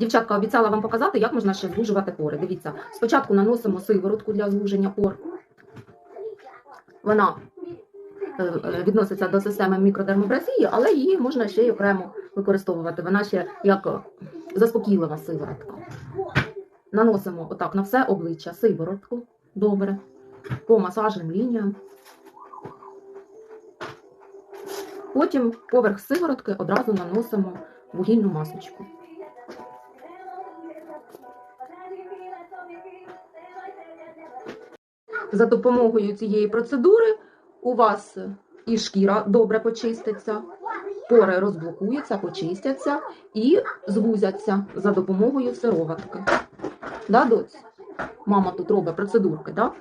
Дівчатка обіцяла вам показати, як можна ще звужувати пори. Дивіться, спочатку наносимо сиворотку для звуження пор. Вона е, е, відноситься до системи мікродермобразії, але її можна ще й окремо використовувати. Вона ще як е, заспокійлива сиворотка. Наносимо отак на все обличчя сиворотку. Добре. По масажним лініям. Потім поверх сиворотки одразу наносимо вугільну масочку. За допомогою цієї процедури у вас і шкіра добре почиститься, пори розблокуються, почистяться і звузяться за допомогою сироватки. Да, доць? Мама тут робить процедурки, да?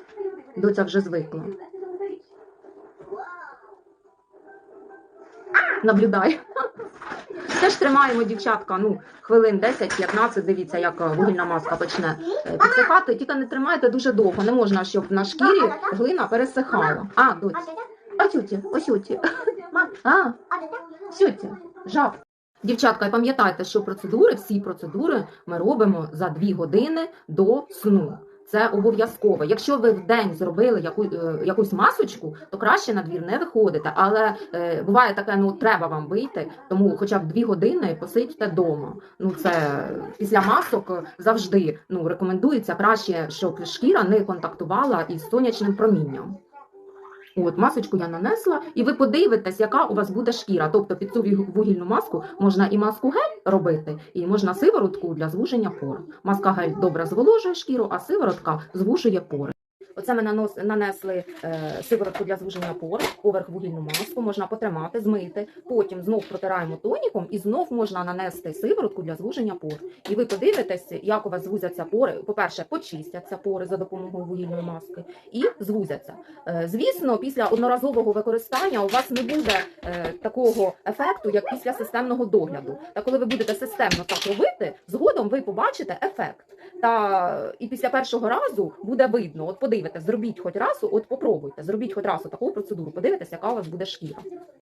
Доця вже звикла. Наблюдай. Теж тримаємо, дівчатка, ну, хвилин 10-15, дивіться, як е, вугільна маска почне е, підсихати. Тільки не тримайте дуже довго. Не можна, щоб на шкірі глина пересихала. А, доць, осюті, осюті. А, сюті, жаб. Дівчатка, пам'ятайте, що процедури, всі процедури ми робимо за 2 години до сну. Це обов'язково. Якщо ви в день зробили яку, е, якусь масочку, то краще на двір не виходите. Але е, буває таке, ну треба вам вийти, тому хоча б дві години посидьте вдома. Ну це після масок завжди ну рекомендується краще, щоб шкіра не контактувала із сонячним промінням. От масочку я нанесла, і ви подивитесь, яка у вас буде шкіра. Тобто під цю вугільну маску можна і маску гель робити, і можна сиворотку для звуження пор. Маска гель добре зволожує шкіру, а сиворотка звужує пори. Оце ми нанос, нанесли е, сиворотку для звуження пор, поверх вугільну маску, можна потримати, змити, потім знов протираємо тоніком і знов можна нанести сиворотку для звуження пор. І ви подивитесь, як у вас звузяться пори. По-перше, почистяться пори за допомогою вугільної маски і звузяться. Е, Звісно, після одноразового використання у вас не буде е, такого ефекту, як після системного догляду. Та коли ви будете системно так робити, згодом ви побачите ефект. Та і після першого разу буде видно. От подивитесь, зробіть хоч раз, от попробуйте, зробіть хоч раз таку процедуру, подивитесь, яка у вас буде шкіра.